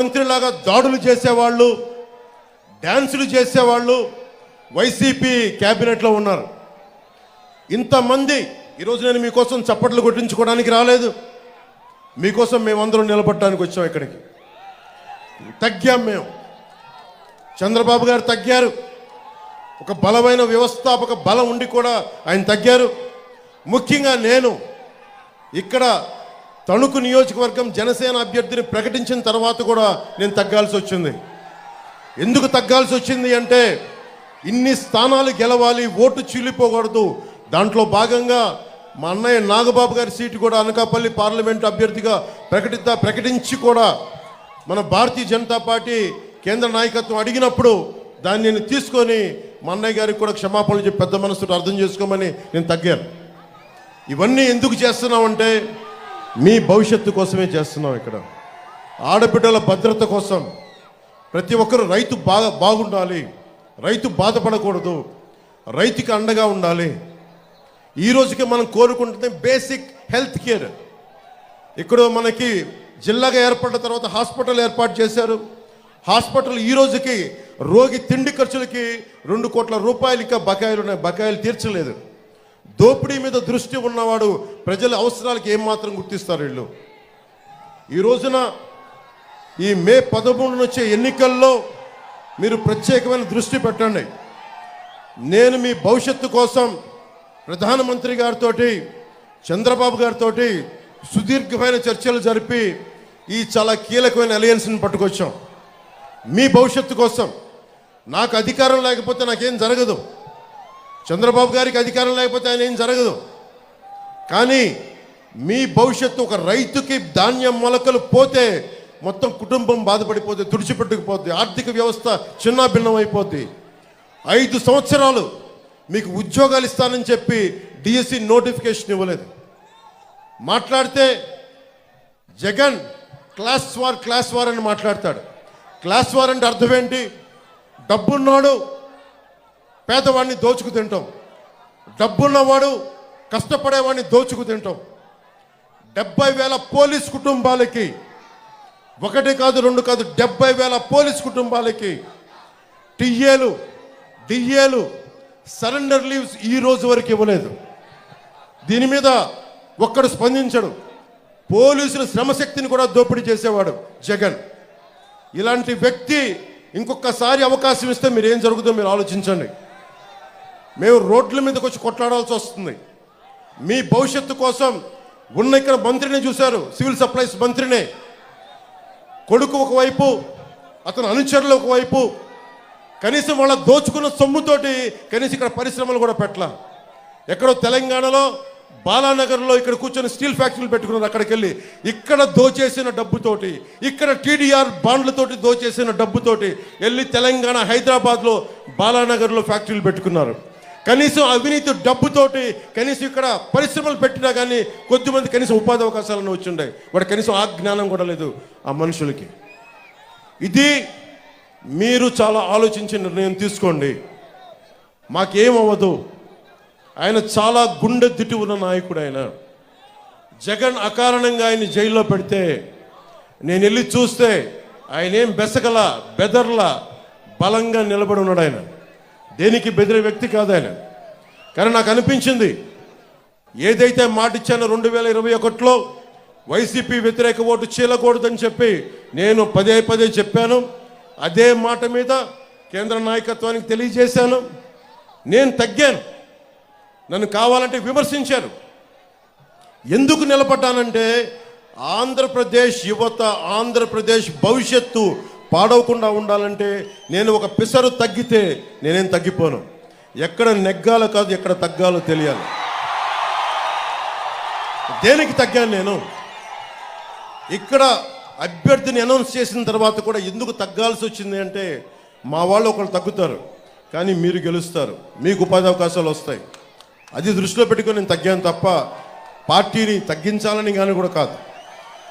మంత్రిలాగా దాడులు చేసేవాళ్ళు డ్యాన్సులు చేసేవాళ్ళు వైసీపీ క్యాబినెట్లో ఉన్నారు. ఇంతమంది ఈరోజు నేను మీకోసం చప్పట్లు కొట్టించుకోవడానికి రాలేదు. మీకోసం మేమందరం నిలబడడానికి వచ్చాం ఇక్కడికి. తగ్గాం మేము. చంద్రబాబు గారు తగ్గారు. ఒక బలమైన వ్యవస్థాపక బలం ఉండి కూడా ఆయన తగ్గారు. ముఖ్యంగా నేను ఇక్కడ తణుకు నియోజకవర్గం జనసేన అభ్యర్థిని ప్రకటించిన తర్వాత కూడా నేను తగ్గాల్సి వచ్చింది. ఎందుకు తగ్గాల్సి వచ్చింది అంటే ఇన్ని స్థానాలు గెలవాలి ఓటు చీలిపోకూడదు దాంట్లో భాగంగా మా అన్నయ్య నాగబాబు గారి సీటు కూడా అనకాపల్లి పార్లమెంట్ అభ్యర్థిగా ప్రకటిద్దా ప్రకటించి కూడా మన భారతీయ జనతా పార్టీ కేంద్ర నాయకత్వం అడిగినప్పుడు దాన్ని నేను తీసుకొని మా అన్నయ్య గారికి కూడా క్షమాపణలు చెప్పి పెద్ద మనసుతో అర్థం చేసుకోమని నేను తగ్గాను. ఇవన్నీ ఎందుకు చేస్తున్నామంటే మీ భవిష్యత్తు కోసమే చేస్తున్నాం ఇక్కడ. ఆడబిడ్డల భద్రత కోసం ప్రతి ఒక్కరు రైతు బాగా బాగుండాలి. రైతు బాధపడకూడదు. రైతుకి అండగా ఉండాలి. ఈ రోజుకి మనం కోరుకుంటుంది బేసిక్ హెల్త్ కేర్ ఇక్కడ మనకి జిల్లాగా ఏర్పడిన తర్వాత హాస్పిటల్ ఏర్పాటు చేశారు. హాస్పిటల్ ఈ రోజుకి రోగి తిండి ఖర్చులకి రెండు కోట్ల రూపాయలు ఇంకా బకాయిలు ఉన్నాయి బకాయిలు తీర్చలేదు. దోపిడీ మీద దృష్టి ఉన్నవాడు ప్రజల అవసరాలకి ఏమాత్రం గుర్తిస్తారు వీళ్ళు. ఈ రోజున ఈ మే పదమూడు వచ్చే ఎన్నికల్లో మీరు ప్రత్యేకమైన దృష్టి పెట్టండి. నేను మీ భవిష్యత్తు కోసం ప్రధానమంత్రి గారితో చంద్రబాబు గారితో సుదీర్ఘమైన చర్చలు జరిపి ఈ చాలా కీలకమైన అలయన్స్ని పట్టుకొచ్చాం. మీ భవిష్యత్తు కోసం. నాకు అధికారం లేకపోతే నాకేం జరగదు. చంద్రబాబు గారికి అధికారం లేకపోతే ఆయన ఏం జరగదు. కానీ మీ భవిష్యత్తు ఒక రైతుకి ధాన్యం మొలకలు పోతే మొత్తం కుటుంబం బాధపడిపోతే తుడిచిపెట్టుకుపోద్ది ఆర్థిక వ్యవస్థ చిన్నాభిన్నం అయిపోద్ది ఐదు సంవత్సరాలు మీకు ఉద్యోగాలు ఇస్తానని చెప్పి డిఎస్సి నోటిఫికేషన్ ఇవ్వలేదు. మాట్లాడితే Jagan class war class war అని మాట్లాడతాడు. క్లాస్ వార్ అంటే అర్థం ఏంటి? డబ్బున్నాడు పేదవాడిని దోచుకు తింటాం. డబ్బున్నవాడు కష్టపడేవాడిని దోచుకు తింటాం. డెబ్బై వేల పోలీస్ కుటుంబాలకి ఒకటి కాదు రెండు కాదు డెబ్బై వేల పోలీస్ కుటుంబాలకి టిఏలు డిఏలు సరెండర్ లీవ్స్ ఈ రోజు వరకు ఇవ్వలేదు. దీని మీద ఒక్కడు స్పందించడు. పోలీసుల శ్రమశక్తిని కూడా దోపిడీ చేసేవాడు జగన్. ఇలాంటి వ్యక్తి ఇంకొకసారి అవకాశం ఇస్తే మీరు ఏం జరుగుతుందో మీరు ఆలోచించండి. మేము రోడ్ల మీదకి వచ్చి కొట్లాడాల్సి వస్తుంది. మీ భవిష్యత్తు కోసం ఉన్న ఇక్కడ మంత్రిని చూశారు సివిల్ సప్లైస్ మంత్రిని. కొడుకు ఒకవైపు అతను అనుచరులు ఒకవైపు. కనీసం వాళ్ళ దోచుకున్న సొమ్ముతోటి కనీసం ఇక్కడ పరిశ్రమలు కూడా పెట్టల. ఎక్కడో తెలంగాణలో బాలానగర్లో ఇక్కడ కూర్చొని స్టీల్ ఫ్యాక్టరీలు పెట్టుకున్నారు అక్కడికి వెళ్ళి ఇక్కడ దోచేసిన డబ్బుతోటి ఇక్కడ టీడీఆర్ బాండ్లతోటి దోచేసిన డబ్బుతోటి వెళ్ళి తెలంగాణ హైదరాబాద్లో బాలానగర్లో ఫ్యాక్టరీలు పెట్టుకున్నారు. కనీసం అవినీతి డబ్బుతోటి కనీసం ఇక్కడ పరిశ్రమలు పెట్టినా కానీ కొద్దిమంది కనీసం ఉపాధి అవకాశాలను వచ్చిండే. వాడు కనీసం ఆ జ్ఞానం కూడా లేదు ఆ మనుషులకి. ఇది మీరు చాలా ఆలోచించి నిర్ణయం తీసుకోండి. మాకేమవ్వదు. ఆయన చాలా గుండె దిట్టి ఉన్న నాయకుడు ఆయన. జగన్ అకారణంగా ఆయన జైల్లో పెడితే నేను వెళ్ళి చూస్తే ఆయన ఏం బెసగల బెదర్ల బలంగా నిలబడి ఉన్నాడు ఆయన. దేనికి బెదిరే వ్యక్తి కాదు ఆయన కానీ నాకు అనిపించింది ఏదైతే మాట ఇచ్చానో రెండు వేల ఇరవై ఒకటిలో వైసీపీ వ్యతిరేక ఓటు చీలకూడదని చెప్పి నేను పదే పదే చెప్పాను. అదే మాట మీద కేంద్ర నాయకత్వానికి తెలియజేశాను. నేను తగ్గాను. నన్ను కావాలంటే విమర్శించారు. ఎందుకు నిలబడ్డానంటే ఆంధ్రప్రదేశ్ యువత ఆంధ్రప్రదేశ్ భవిష్యత్తు పాడవకుండా ఉండాలంటే నేను ఒక పిసరు తగ్గితే నేనేం తగ్గిపోను. ఎక్కడ నెగ్గాలో కాదు ఎక్కడ తగ్గాలో తెలియాలి. దేనికి తగ్గాను నేను? ఇక్కడ అభ్యర్థిని అనౌన్స్ చేసిన తర్వాత కూడా ఎందుకు తగ్గాల్సి వచ్చింది అంటే మా వాళ్ళు ఒకళ్ళు తగ్గుతారు కానీ మీరు గెలుస్తారు. మీకు ఉపాధి అవకాశాలు వస్తాయి. అది దృష్టిలో పెట్టుకొని నేను తగ్గాను తప్ప పార్టీని తగ్గించాలని కానీ కూడా కాదు.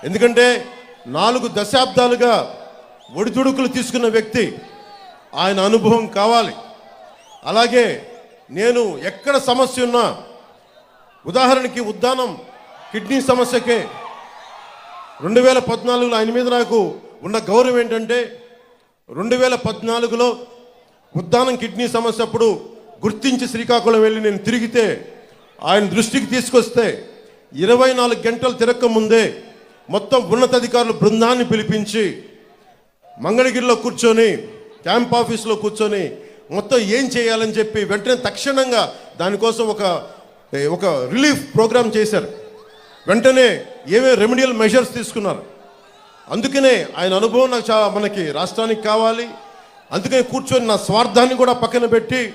ఎందుకంటే నాలుగు దశాబ్దాలుగా ఒడిదుడుకులు తీసుకున్న వ్యక్తి. ఆయన అనుభవం కావాలి. అలాగే నేను ఎక్కడ సమస్య ఉన్నా ఉదాహరణకి ఉద్దానం కిడ్నీ సమస్యకే రెండు వేల పద్నాలుగులో ఆయన మీద నాకు ఉన్న గౌరవం ఏంటంటే రెండు వేల పద్నాలుగులో ఉద్దానం కిడ్నీ సమస్య అప్పుడు గుర్తించి శ్రీకాకుళం వెళ్ళి నేను తిరిగితే ఆయన దృష్టికి తీసుకొస్తే ఇరవై నాలుగు గంటలు తిరక్క ముందే మొత్తం ఉన్నతాధికారులు బృందాన్ని పిలిపించి మంగళగిరిలో కూర్చొని క్యాంప్ ఆఫీస్లో కూర్చొని మొత్తం ఏం చేయాలని చెప్పి వెంటనే తక్షణంగా దానికోసం ఒక ఒక రిలీఫ్ ప్రోగ్రామ్ చేశారు. వెంటనే ఏమేమి రెమెడియల్ మెజర్స్ తీసుకున్నారు. అందుకనే ఆయన అనుభవం నాకు చాలా మనకి రాష్ట్రానికి కావాలి. అందుకని కూర్చొని నా స్వార్థాన్ని కూడా పక్కన పెట్టి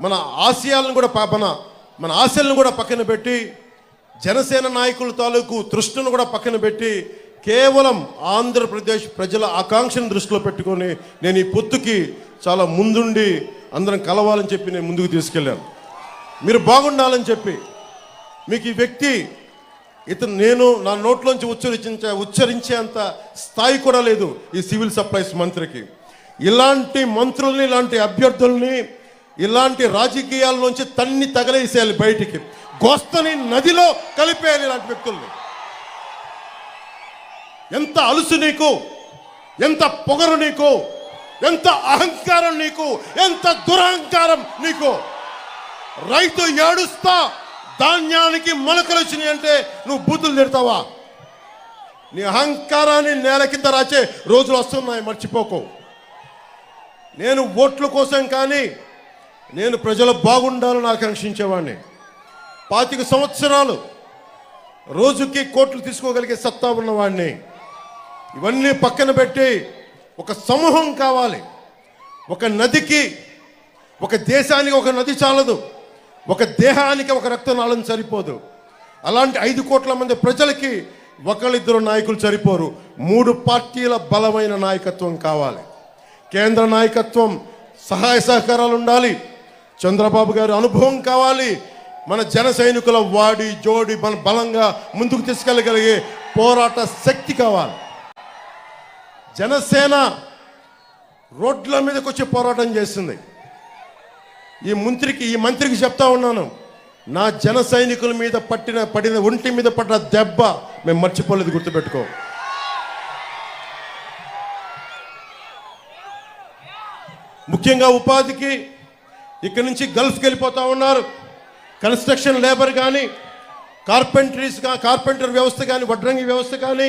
మన ఆశయాలను కూడా మన మన ఆశలను కూడా పక్కన పెట్టి జనసేన నాయకుల తాలూకు తృష్ణను కూడా పక్కన పెట్టి కేవలం ఆంధ్రప్రదేశ్ ప్రజల ఆకాంక్షను దృష్టిలో పెట్టుకొని నేను ఈ పొత్తుకి చాలా ముందుండి అందరం కలవాలని చెప్పి నేను ముందుకు తీసుకెళ్ళాను. మీరు బాగుండాలని చెప్పి మీకు ఈ వ్యక్తి ఇతను నేను నా నోట్లోంచి ఉచ్చరించే ఉచ్చరించేంత స్థాయి కూడా లేదు ఈ సివిల్ సప్లైస్ మంత్రికి. ఇలాంటి మంత్రుల్ని ఇలాంటి అభ్యర్థుల్ని ఇలాంటి రాజకీయాల్లోంచి తన్ని తగలేసేయాలి బయటికి. గోస్తని నదిలో కలిపేయాలి ఇలాంటి వ్యక్తుల్ని. ఎంత అలుసు నీకు? ఎంత పొగరు నీకు? ఎంత అహంకారం నీకు? ఎంత దురహంకారం నీకు? రైతు ఏడుస్తా ధాన్యానికి మొలకలు వచ్చినాయి అంటే నువ్వు బూతులు తిడతావా? నీ అహంకారాన్ని నేల కింద రాచే రోజులు వస్తున్నాయి మర్చిపోకు. నేను ఓట్ల కోసం కానీ నేను ప్రజలు బాగుండాలని ఆకాంక్షించేవాడిని పాతిక సంవత్సరాలు రోజుకి కోట్లు తీసుకోగలిగే సత్తా ఉన్నవాడిని ఇవన్నీ పక్కన పెట్టి ఒక సమూహం కావాలి. ఒక నదికి ఒక దేశానికి ఒక నది చాలదు. ఒక దేహానికి ఒక రక్తనాళం సరిపోదు. అలాంటి ఐదు కోట్ల మంది ప్రజలకి ఒకళ్ళిద్దరు నాయకులు సరిపోరు. మూడు పార్టీల బలమైన నాయకత్వం కావాలి. కేంద్ర నాయకత్వం సహాయ సహకారాలు ఉండాలి. చంద్రబాబు గారి అనుభవం కావాలి. మన జన సైనికుల వాడి జోడి మన బలంగా ముందుకు తీసుకెళ్ళగలిగే పోరాట శక్తి కావాలి. జనసేన రోడ్ల మీదకి వచ్చి పోరాటం చేస్తుంది ఈ మంత్రికి ఈ మంత్రికి చెప్తా ఉన్నాను నా జన సైనికుల మీద పట్టిన పడిన ఒంటి మీద పడిన దెబ్బ మేము మర్చిపోలేదు గుర్తుపెట్టుకో. ముఖ్యంగా ఉపాధికి ఇక్కడి నుంచి గల్ఫ్కి వెళ్ళిపోతా ఉన్నారు. కన్స్ట్రక్షన్ లేబర్ కానీ కార్పెంటరీస్ కార్పెంటర్ వ్యవస్థ కానీ వడ్రంగి వ్యవస్థ కానీ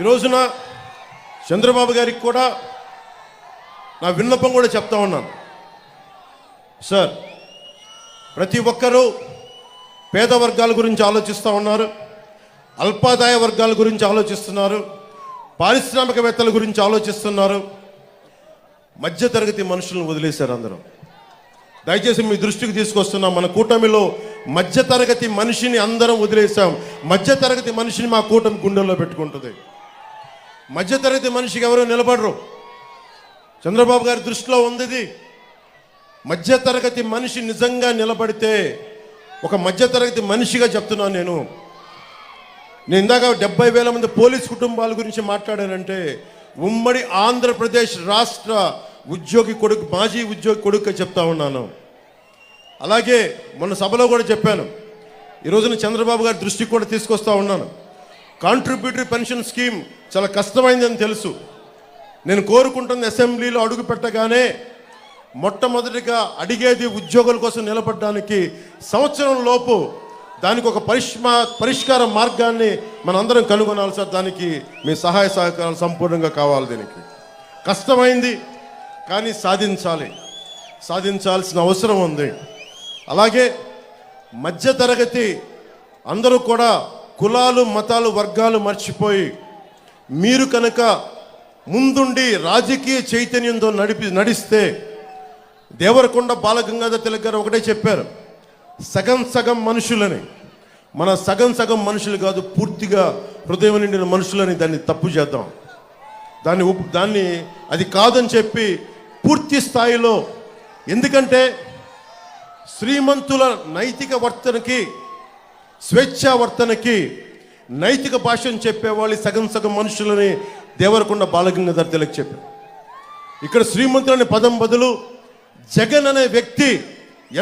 ఈ రోజున చంద్రబాబు గారికి కూడా నా విన్నపం కూడా చెప్తా ఉన్నాను. సార్ ప్రతి ఒక్కరూ పేద వర్గాల గురించి ఆలోచిస్తూ ఉన్నారు అల్పాదాయ వర్గాల గురించి ఆలోచిస్తున్నారు పారిశ్రామికవేత్తల గురించి ఆలోచిస్తున్నారు. మధ్యతరగతి మనుషులను వదిలేశారు అందరూ. దయచేసి మీ దృష్టికి తీసుకొస్తున్నాం మన కూటమిలో మధ్యతరగతి మనిషిని అందరం వదిలేసాం మధ్యతరగతి మనిషిని మా కూటమి గుండెల్లో పెట్టుకుంటుంది. మధ్యతరగతి మనిషికి ఎవరు నిలబడరు? చంద్రబాబు గారి దృష్టిలో ఉంది ఇది మధ్యతరగతి మనిషి నిజంగా నిలబడితే ఒక మధ్యతరగతి మనిషిగా చెప్తున్నాను నేను. నేను ఇందాక డెబ్బై వేల మంది పోలీస్ కుటుంబాల గురించి మాట్లాడానంటే ఉమ్మడి ఆంధ్రప్రదేశ్ రాష్ట్ర ఉద్యోగి కొడుకు మాజీ ఉద్యోగి కొడుకు చెప్తా ఉన్నాను. అలాగే మొన్న సభలో కూడా చెప్పాను. ఈ రోజున చంద్రబాబు గారి దృష్టికి కూడా తీసుకొస్తా ఉన్నాను. కాంట్రిబ్యూటరీ పెన్షన్ స్కీమ్ చాలా కష్టమైందని తెలుసు. నేను కోరుకుంటున్న అసెంబ్లీలో అడుగు పెట్టగానే మొట్టమొదటిగా అడిగేది ఉద్యోగుల కోసం నిలబడడానికి సంవత్సరం లోపు దానికి ఒక పరిష్మా పరిష్కార మార్గాన్ని మనందరం కనుగొనాలి సార్. దానికి మీ సహాయ సహకారాలు సంపూర్ణంగా కావాలి దీనికి. కష్టమైంది కానీ సాధించాలి. సాధించాల్సిన అవసరం ఉంది. అలాగే మధ్యతరగతి అందరూ కూడా కులాలు మతాలు వర్గాలు మర్చిపోయి మీరు కనుక ముందుండి రాజకీయ చైతన్యంతో నడిపి నడిస్తే దేవరకొండ బాలగంగాధర తిలక్ గారు ఒకటే చెప్పారు సగం సగం మనుషులని మన సగం సగం మనుషులు కాదు పూర్తిగా హృదయం నిండిన మనుషులని దాన్ని తప్పు చేద్దాం. దాన్ని ఉప్- దాన్ని అది కాదని చెప్పి పూర్తి స్థాయిలో ఎందుకంటే శ్రీమంతుల నైతిక వర్తనకి స్వేచ్ఛా వర్తనకి నైతిక భాషను చెప్పేవాళ్ళు సగం సగం మనుషులని దేవరకొండ బాలగంగాధర్ తిలక్ చెప్పారు ఇక్కడ శ్రీమంతులు పదం బదులు జగన్ అనే వ్యక్తి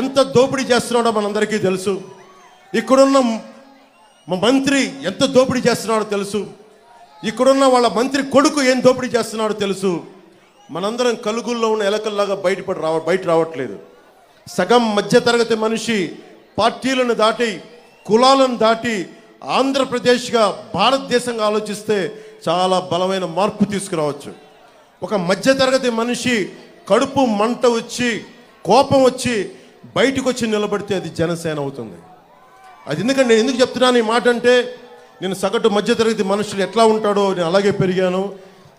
ఎంత దోపిడీ చేస్తున్నాడో మనందరికీ తెలుసు. ఇక్కడున్న మా మంత్రి ఎంత దోపిడీ చేస్తున్నాడో తెలుసు. ఇక్కడున్న వాళ్ళ మంత్రి కొడుకు ఏం దోపిడీ చేస్తున్నాడో తెలుసు. మనందరం కలుగుల్లో ఉన్న ఎలకల్లాగా బయటపడి రావ బయట రావట్లేదు. సగం మధ్యతరగతి మనిషి పార్టీలను దాటి కులాలను దాటి ఆంధ్రప్రదేశ్గా భారతదేశంగా ఆలోచిస్తే చాలా బలమైన మార్పు తీసుకురావచ్చు. ఒక మధ్యతరగతి మనిషి కడుపు మంట వచ్చి కోపం వచ్చి బయటకు వచ్చి నిలబడితే అది జనసేన అవుతుంది. అది ఎందుకంటే నేను ఎందుకు చెప్తున్నాను ఈ మాట అంటే నేను సగటు మధ్యతరగతి మనుషులు ఎట్లా ఉంటాడో నేను అలాగే పెరిగాను.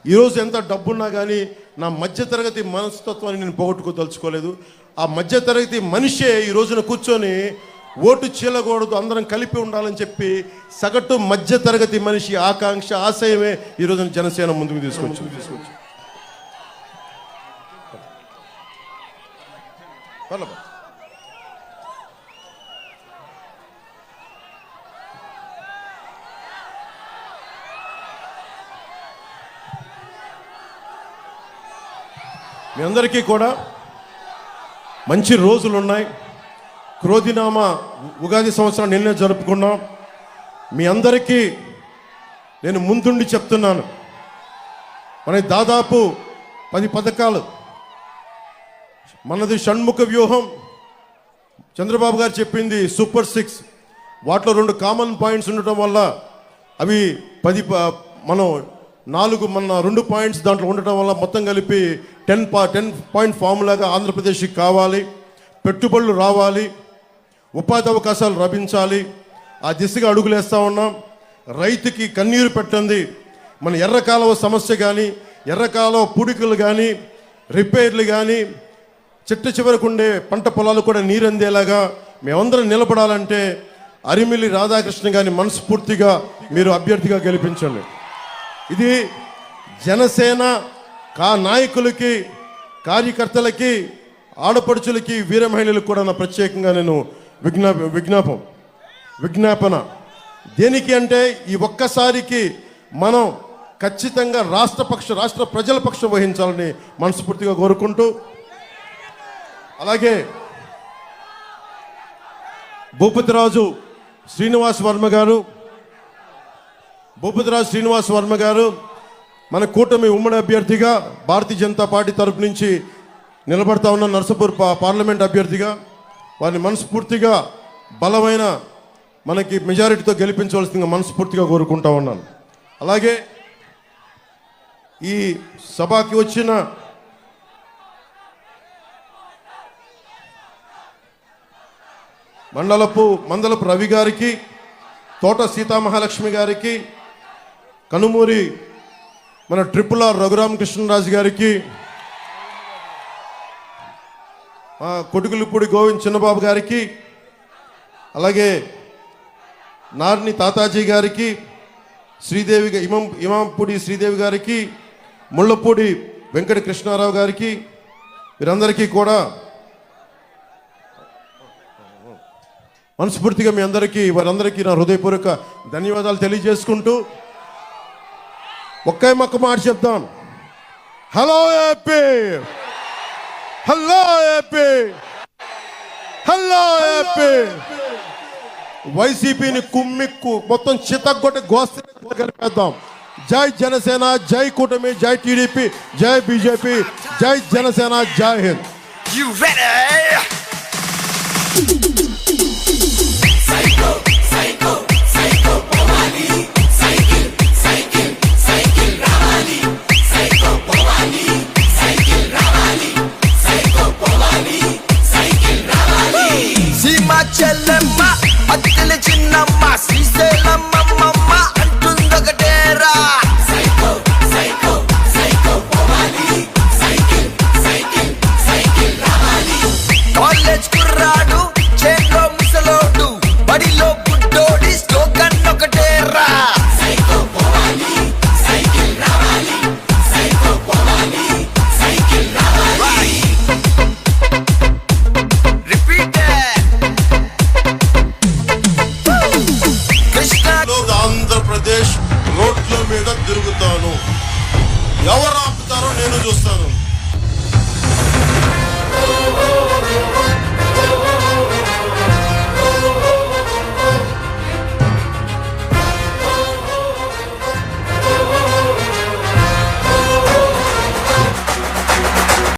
ఈరోజు ఎంత డబ్బున్నా కానీ నా మధ్యతరగతి మనస్తత్వాన్ని నేను పోగొట్టుకోదలుచుకోలేదు. ఆ మధ్యతరగతి మనిషే ఈ రోజున కూర్చొని ఓటు చీలకూడదు అందరం కలిపి ఉండాలని చెప్పి సగటు మధ్య తరగతి మనిషి ఆకాంక్ష ఆశయమే ఈ రోజున జనసేన ముందుకు తీసుకొచ్చింది. తీసుకొచ్చి మీ అందరికీ కూడా మంచి రోజులు ఉన్నాయి క్రోధినామ ఉగాది సంవత్సరం నిన్నే జరుపుకున్నాం. మీ అందరికీ నేను ముందుండి చెప్తున్నాను. మన దాదాపు పది పథకాలు. మనది షణ్ముఖ వ్యూహం. చంద్రబాబు గారు చెప్పింది సూపర్ సిక్స్. వాటిలో రెండు కామన్ పాయింట్స్ ఉండటం వల్ల అవి పది ప- మనం నాలుగు మన రెండు పాయింట్స్ దాంట్లో ఉండటం వల్ల మొత్తం కలిపి టెన్ పా టెన్ పాయింట్ ఫార్ములాగా ఆంధ్రప్రదేశ్కి కావాలి. పెట్టుబడులు రావాలి. ఉపాధి అవకాశాలు లభించాలి. ఆ దిశగా అడుగులేస్తా ఉన్నాం. రైతుకి కన్నీరు పెట్టండి. మన ఎర్రకాలవ సమస్య కానీ ఎర్రకాలువ పూడికలు కానీ రిపేర్లు కానీ చిట్ట చివరకు ఉండే పంట పొలాలు కూడా నీరందేలాగా మేమందరం నిలబడాలంటే అరిమిల్లి రాధాకృష్ణ గారిని మనస్ఫూర్తిగా మీరు అభ్యర్థిగా గెలిపించండి. ఇది జనసేన కా నాయకులకి కార్యకర్తలకి ఆడపడుచులకి వీర మహిళలకు కూడా నా ప్రత్యేకంగా నేను విజ్ఞాప విజ్ఞాపం. విజ్ఞాపన. దేనికి అంటే ఈ ఒక్కసారికి మనం ఖచ్చితంగా రాష్ట్ర పక్ష రాష్ట్ర ప్రజల పక్షం వహించాలని మనస్ఫూర్తిగా కోరుకుంటూ అలాగే భూపతిరాజు శ్రీనివాస్ వర్మ గారు భూపతిరాజు శ్రీనివాస్ వర్మ గారు మన కూటమి ఉమ్మడి అభ్యర్థిగా భారతీయ జనతా పార్టీ తరపు నుంచి నిలబడతా ఉన్న నర్సపూర్ పా- పార్లమెంట్ అభ్యర్థిగా వారిని మనస్ఫూర్తిగా బలమైన మనకి మెజారిటీతో గెలిపించవలసిందిగా మనస్ఫూర్తిగా కోరుకుంటా ఉన్నాను. అలాగే ఈ సభకి వచ్చిన మండలపు మందలపు రవి గారికి తోట సీతామహాలక్ష్మి గారికి కనుమూరి మన ట్రిపుల్ ఆర్ రఘురామకృష్ణరాజు గారికి ఆ, కొడుకులపూడి గోవింద్ చిన్నబాబు గారికి అలాగే నార్ని తాతాజీ గారికి శ్రీదేవి ఇమం ఇమాంపూడి శ్రీదేవి గారికి ముళ్ళపూడి వెంకట కృష్ణారావు గారికి వీరందరికీ కూడా మనస్ఫూర్తిగా మీ అందరికీ వారందరికీ నా హృదయపూర్వక ధన్యవాదాలు తెలియజేసుకుంటూ ఒకే మొక్క మాట చెప్తాం hello happy hello AP. Hello AP. వైసీపీని కుమ్మిక్కు మొత్తం చితగ్గొట్టి గోస్త కలిపేద్దాం జై జనసేన జై కూటమి జై టీడీపీ జై బీజేపీ జై జనసేన జై హింద్. You ready?